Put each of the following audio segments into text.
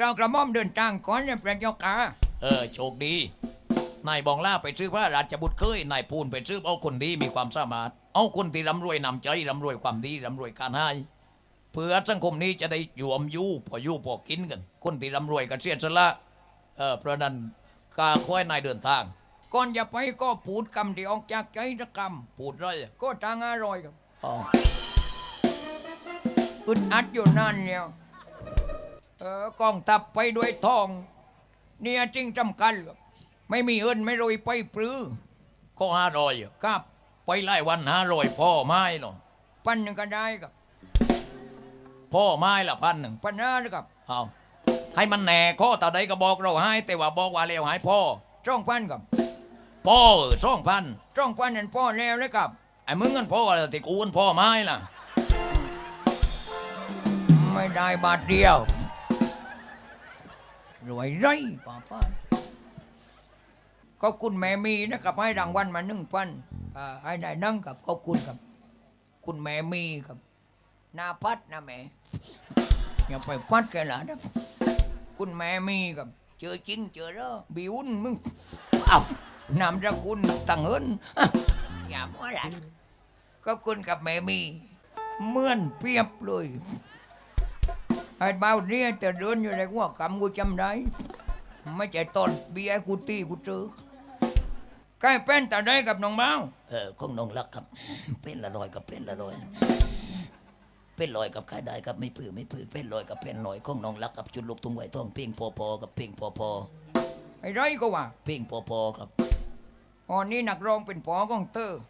กล่าวกระหม่อมเดินทางก่อนเนี่ยพระเจ้าค่ะเออโชคดี นายบองล่าไปซื้อพระราชบุตรเคย นายพูนไปซื้อเอาคนดีมีความสามารถ เอาคนที่ร่ำรวยนำใจร่ำรวยความดีร่ำรวยการให้ เพื่อสังคมนี้จะได้อยู่อมยู่พออยู่พอกินกัน คนที่ร่ำรวยกันเสียสละเออเพราะนั้นกาค่อยนายเดินทาง ก่อนจะไปก็พูดคำที่ออกจากใจสักคพูดไรอะำก็ทางอร่อยครับอ๋ออึดอัดอยู่นั่นเนี่ย เออกองทัพไปด้วยทอง เนี่ยจริงจำคัญครับไม่มีเอินไม่โรยไปปรือข้อห้าร้อยอะครับ ไปไล่วันห้าร้อยพ่อไม้หรอปันหนึ่งก็ได้ครับ พ่อไม้ละพันหนึ่งปัญหานะครับเอาให้มันแหน่ข้อตาใดก็บอกเราให้แต่ว่าบอกว่าเลวหายพ่อจ้องพันครับพ่อเออสองพันจ้องพันนั่นพ่อแล้วเลยครับไอ้มึงเงินพ่ออะไรติกูเงินพ่อไม้ล่ะ ไม่ได้บาทเดียว รวยไรป้าป้าขอบคุณแม่มีนะครับให้รางวัลมาหนึ่งพันอ่าให้ได้นั่งกับขอบคุณครับ คุณแม่มีครับนาพัดนะแม่อย่าไปพัดกันละนะคุณแม่มีครับ เจอจริงเจอแล้วบิวนมึงอ้านามสกุลตังเอินอะอย่ามัวหลานขอบคุณกับแม่มีเหมือนเปรียบเลย ไอ้เบาเนี่ยแต่เดินอยู่ในหัวกำกูจำได้ ไม่ใช่ตอนเบียร์กูตีกูเจอใกล้เป็นแต่ได้กับน้องเบาเออคงนองรักครับ เป็นละลอยกับเป็นละลอย เป็นลอยกับใครได้ครับไม่ผือไม่ผือเป็นลอยกับเป็นลอยคงนองรักกับจุดลูกทุ่งไหวทองเพ่งพอพอกับเพ่งพอพอไอ้ไรก็ว่าเพ่งพอพอครับอ๋อนี่นักร้องเป็นปอของเตอร์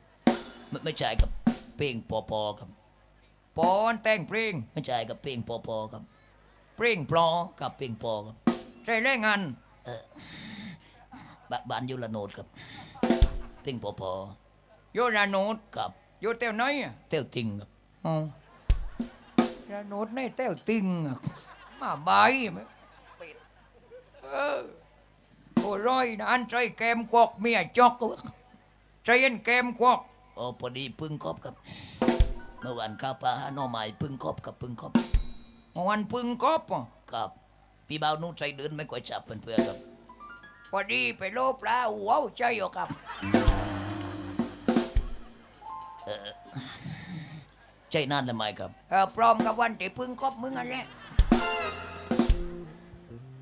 ไม่ไม่ใช่ครับเพ่งพอพอครับปอนแต่งเพลงไม่ใช่กับเพ่งพอพอครับ เพลงปลอกับเพ่งพอครับใช่แรงงานบบ้านอยุละโนดครับ เพ่งพอพอโยราโนดกับโยเต้วไหนอะเต้วติงครับอ๋อราโนดในเต้วติงอะมาบายไหมเป็ดเออโอ้ร้อยนะอันใจแกมกวอกเมียจอกก็ว่าใจเย็นแกมกวอกโอ้พอดีพึ่งครบครับ เมื่อวานข้าวปลาหาหน่อไม้พึ่งครบกับพึ่งครบ วันพึ่งกบอะครับ พี่บ่าวนู้นใจเดินไม่ค่อยจับเพื่อนๆครับพอดีไปโลปลาหัวใจอยู่กับใจนานทำไมครับเออพร้อมกับวันที่พึ่งกบมึงอันแหละ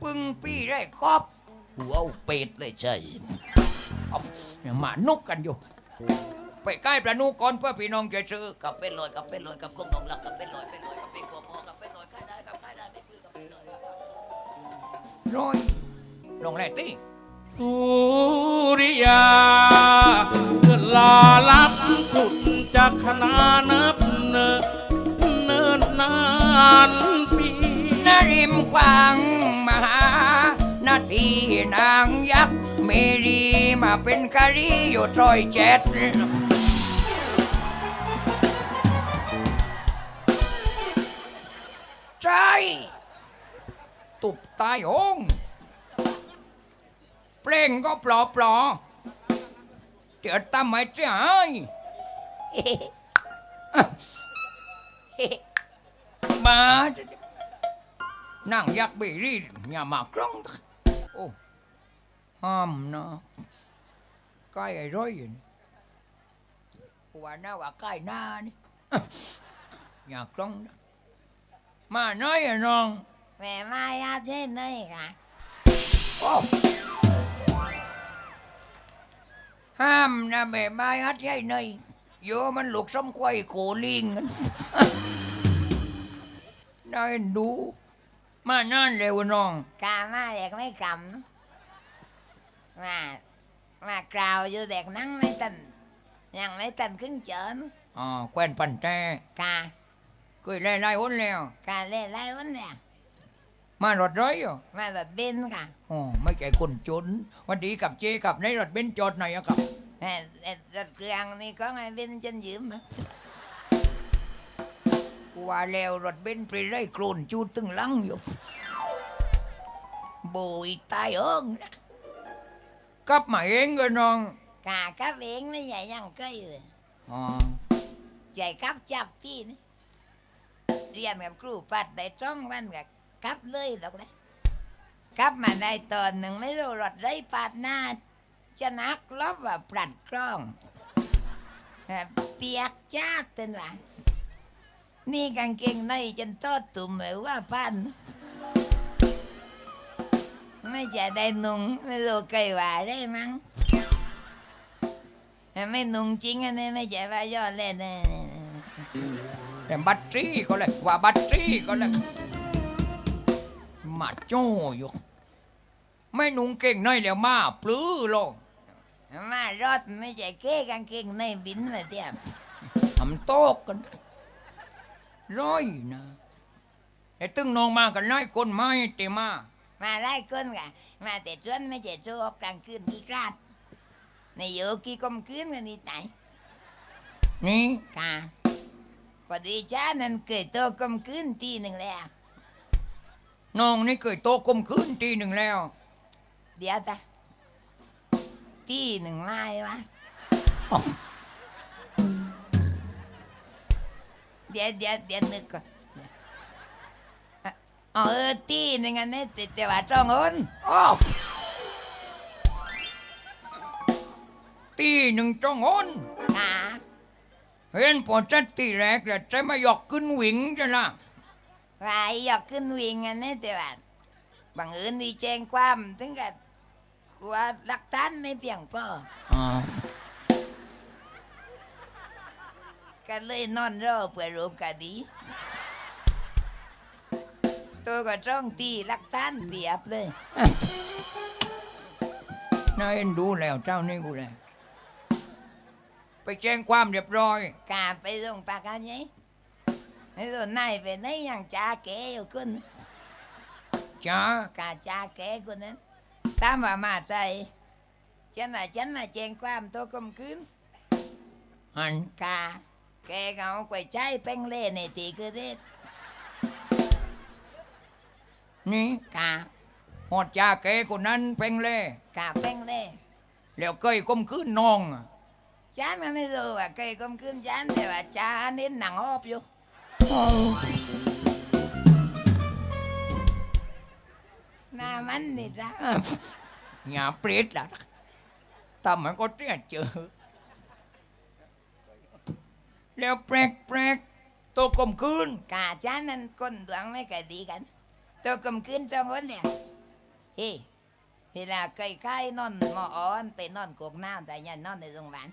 พึ่งปีได้กบหัวเอาเป็ดเลยใจเอาอย่ามานุกกันอยู่ ไปใกล้ประนูก่อนเพื่อพี่น้องจะซื้อกับเป็นลอยกับเป็นลอยกับคงนองรักกับเป็นลอยเป็นลอยกับเป็นพอพอกับเป็นลอยใครได้กับใครได้ไม่คือกับเป็นลอยร้อยลงแรกตีสุริยาเพื่อลาลับสุดจากขนานับเนินเนินนานปีนริมกวางมหานาทีนางยักษ์เมรี มาเป็นกะรีอยู่ซอยเจ็ดใช่ตุบตายหงเพลงก็ปลอปลอเจือตาไม่ใช่มานั่งยักษ์เบรีอย่ามากล้องโอ้ห้ามนะ ใกล้ไอ้ร้อยอยู่นี่กูว่าน่าว่าใกล้หน้านี่ อย่ากล้องนะมาน้อยอะน้อง แม่มายาเช่นนี่ค่ะโอ้ห้ามนะแม่ไม้ฮัดใช่เนยโยมันหลูกส้มควายโคลิงกัน นาเอ็นดู มานั่นเร็วน้อง กามาเด็กไม่กำมา มากราวอยู่เด็กนั่งไม่ตันยังไม่ตันขึ้นเจินอ๋อแควนปันแต่กาเคยไล่ไล่อ้นแล้วกาเล่นไรวันเนี่ยมารถร้อยอะมาตัดบินค่ะอ๋อไม่ใช่คนจนวันดีกับเจกับในรถเบนซ์จอดไหนอะครับแต่แต่ตัดเครื่องนี่ก็ไงบินจนยืมอะกูว่าแล้วรถเบนซ์ไปไล่โกรนจูดตึงหลังอยู่โบยตายเอิงนะ กลับมาเองก็น้องกากับเองนี่ใหญ่ยังเคยเลยอ๋อใหญ่กับจับพี่นี่เรียนกับครูปัดได้จ้องวันกับกับเลยหรอกนะกลับมาได้ตอนหนึ่งไม่รู้รถได้ปาดหน้าจะนักลบว่าปรัดกล้องเอ่อเปียกจ้าเต็นว่านี่กางเกงในจนโตอตุ่มเหมือนว่าพัน ไม่จะได้นุ่งไม่รู้เคยว่าได้มั้งแต่ไม่นุ่งจริงอันนี้ไม่ใช่ว่าย่อเล่นนะแต่บัตรซี่ก็เลยว่าบัตรซี่ก็เลยมาโจ้อยู่ไม่นุ่งเก่งน้อยแล้วมาปลื้อโลงมารถไม่ใช่เก้กางเกงในบินมาเทียบทำโต๊ะกันร้อยนะไอ้ตึงน้องมากันไล่คนไม้เตมา มาไล่คนกะมาแต่ชวนไม่ใช่ชวกลางคืนกี่กราดในโยกี่กลมคืนกันนี่ไหนนี่ค่ะพอดีจ้านั้นเคยโตกลมคืนทีหนึ่งแล้วน้องนี่เคยโตกลมคืนทีหนึ่งแล้ว เดี๋ยวตาทีหนึ่งไม้วะเดี๋ยวเดี๋ยวเดี๋ยวนึกก่อน อะอ๋อเออทีหนึ่งอันนี้แต่แต่ว่าจ้องโอนอ้าวตีหนึ่งจ้องอ้นค่ะเห็นพอจัดตีแรกแล้วใจมาหยอกขึ้นหวิงจ้ะนะว่าอยากขึ้นวิ่งอันนี้แต่ว่าบังเอิญมีแจ้งความถึงกับว่าหลักฐานไม่เพียงพออ่าก็เลยนอนรอเพื่อรูปคดี ตัวก็จ้องตีหลักฐานเปียบเลยน่าเอ็นดูแล้วเจ้านี่กูแหละไปแจ้งความเรียบร้อยกาไปส่งปากกันยัยไอ้ตัวนายไปไหนยังจ่าแกอยู่คนจ้ากาจ่าแกคนนั้นตามว่ามาใจฉันน่ะฉันน่ะแจ้งความตัวกลมคืนอันกาแกก็เอาไปใช้เป้งเล่ในตีคือเด็ด นี่กาหอดจ่าแกคนนั้นเพ่งเล่กาเป้งเล่แล้วเคยก้มขึ้นน้องอะฉันก็ไม่รู้ว่าเคยกลมคืนฉันแต่ว่าจ่าเน้นหนังออบอยู่ หน้ามันนี่จ้า อย่าเปรตละทำมันก็เตี้ยเจอ แล้วแปลกแปลกๆตัวกลมคืนกาฉันนั้นคนดวงไม่เคยดีกัน ตัวกลมคืนสองคนเนี่ยเฮ้เวลาเคยใกล้นอนหมออ่อนไปนอนกกน้ำแต่ยันนอนในโรงพยาบาล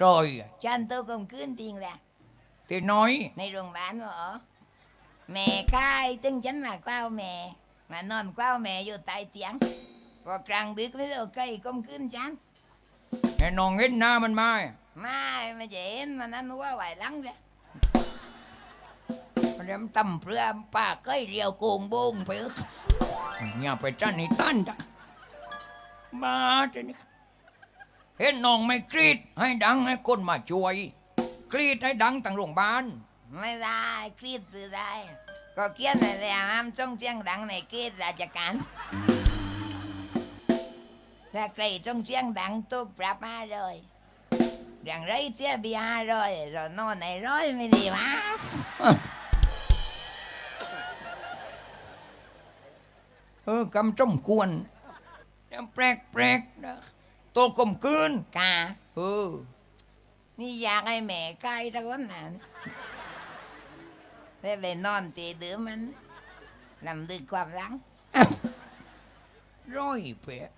จอยอะฉันตัวกลมคืนจริงแหละตีน้อยในโรงพยาบาลหมอแม่ใกล้ตึงฉันมาเก้าแม่มานอนเก้าแม่อยู่ใต้เตียงพอกลางดึกไม่รู้เคยกลมคืนฉันไอ้น้องเห็นหน้ามันไหมาไม่ไม่เห็นมันนั้นว่าไหวหลังเลย มันยังตำเปลือมป้าเคยเรียวโกงบงไปเถอย่าไปจ้านี่ตันจ้ะมาจ้ะนี่เห็นน้องไม่กรีดให้ดังให้คนมาช่วย กรีดให้ดังตั้งโรงพยาบาลไม่ได้ครีดหรือได้ ก็เขียนในแล้ห้ามจ้องเสียงดังในเกตราชการถ้าใครจ้องเสียงดังตุกปรับมาเลยอย่างไรเสียบียร์ร้อยเรานอนในร้อยไม่ดีวะ เออกำจมควรยังแปลกแปลกๆนะตัวกลมกืนกาเออนี่อยากให้แม่ใกล้ตะก้นนั่นได้ไปนอนตีดื้อมันลำดึกความหลังร้อยเปะ